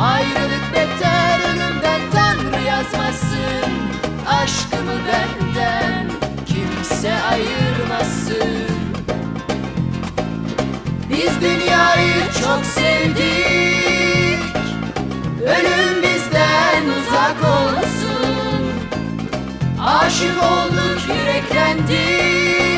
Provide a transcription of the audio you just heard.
Ayrılık beter ölümden Tanrı yazmasın. Aşkımı benden Kimse ayırmasın. Biz dünyayı çok sevdik. Ölüm bizden uzak olsun. Aşık olduk yüreklendik